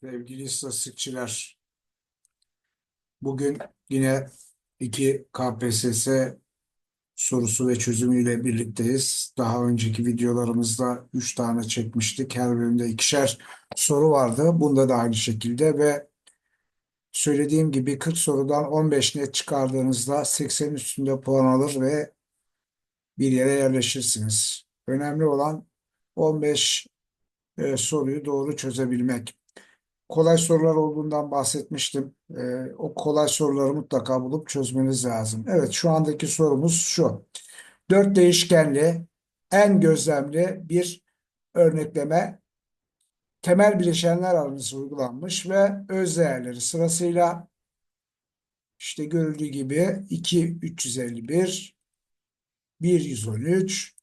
Sevgili istatistikçiler, bugün yine iki KPSS sorusu ve çözümüyle birlikteyiz. Daha önceki videolarımızda üç tane çekmiştik. Her bölümde ikişer soru vardı. Bunda da aynı şekilde ve söylediğim gibi 40 sorudan 15 net çıkardığınızda 80 üstünde puan alır ve bir yere yerleşirsiniz. Önemli olan 15 e, soruyu doğru çözebilmek. Kolay sorular olduğundan bahsetmiştim. Ee, o kolay soruları mutlaka bulup çözmeniz lazım. Evet, şu andaki sorumuz şu. Dört değişkenli en gözlemli bir örnekleme temel bileşenler analizi uygulanmış ve öz değerleri sırasıyla işte görüldüğü gibi 2 351 1 113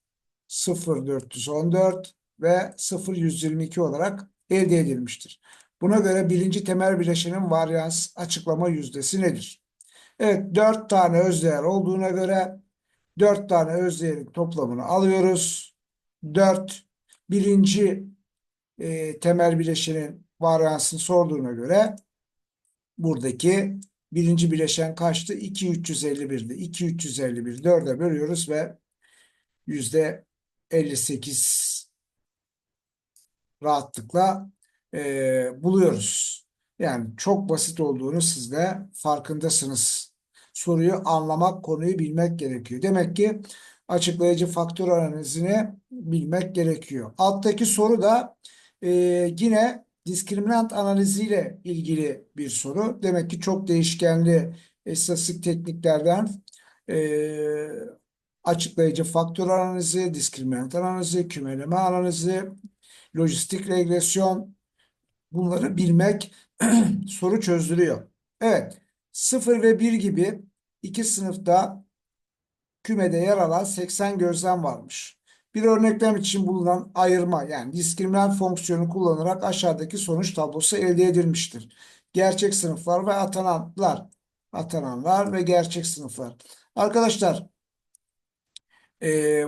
0 414 ve 0 122 olarak elde edilmiştir. Buna göre birinci temel bileşenin varyans açıklama yüzdesi nedir? Evet, dört tane özdeğer olduğuna göre dört tane özdeğerin toplamını alıyoruz. Dört birinci e, temel bileşenin varyansını sorduğuna göre buradaki birinci bileşen kaçtı? 2 351'di. 2 351 dörde bölüyoruz ve yüzde 58 rahatlıkla e, buluyoruz. Yani çok basit olduğunu siz de farkındasınız. Soruyu anlamak, konuyu bilmek gerekiyor. Demek ki açıklayıcı faktör analizini bilmek gerekiyor. Alttaki soru da e, yine diskriminant analiziyle ilgili bir soru. Demek ki çok değişkenli istatistik tekniklerden e, açıklayıcı faktör analizi, diskriminant analizi, kümeleme analizi, lojistik regresyon, bunları bilmek soru çözdürüyor. Evet, 0 ve 1 gibi iki sınıfta kümede yer alan 80 gözlem varmış. Bir örneklem için bulunan ayırma yani diskriminant fonksiyonu kullanarak aşağıdaki sonuç tablosu elde edilmiştir. Gerçek sınıflar ve atananlar, atananlar ve gerçek sınıflar. Arkadaşlar, e,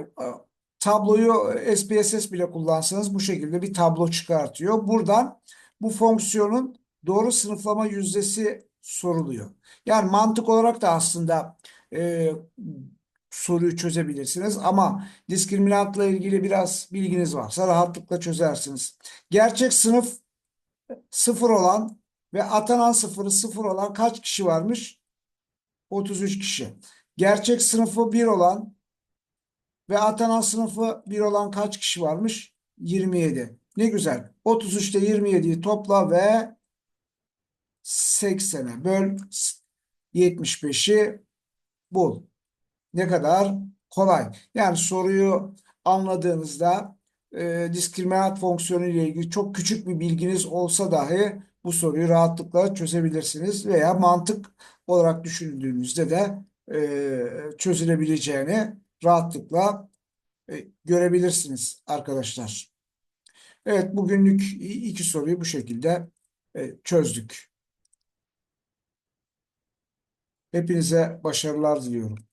tabloyu SPSS bile kullansanız bu şekilde bir tablo çıkartıyor. Buradan bu fonksiyonun doğru sınıflama yüzdesi soruluyor. Yani mantık olarak da aslında e, soruyu çözebilirsiniz ama diskriminantla ilgili biraz bilginiz varsa rahatlıkla çözersiniz. Gerçek sınıf sıfır olan ve atanan sıfırı sıfır olan kaç kişi varmış? 33 kişi. Gerçek sınıfı bir olan ve atanan sınıfı bir olan kaç kişi varmış? 27. Ne güzel. 33'te 27'yi topla ve 80'e böl 75'i bul. Ne kadar kolay. Yani soruyu anladığınızda e, diskriminant fonksiyonu ile ilgili çok küçük bir bilginiz olsa dahi bu soruyu rahatlıkla çözebilirsiniz veya mantık olarak düşündüğünüzde de e, çözülebileceğini rahatlıkla görebilirsiniz arkadaşlar. Evet bugünlük iki soruyu bu şekilde e, çözdük. Hepinize başarılar diliyorum.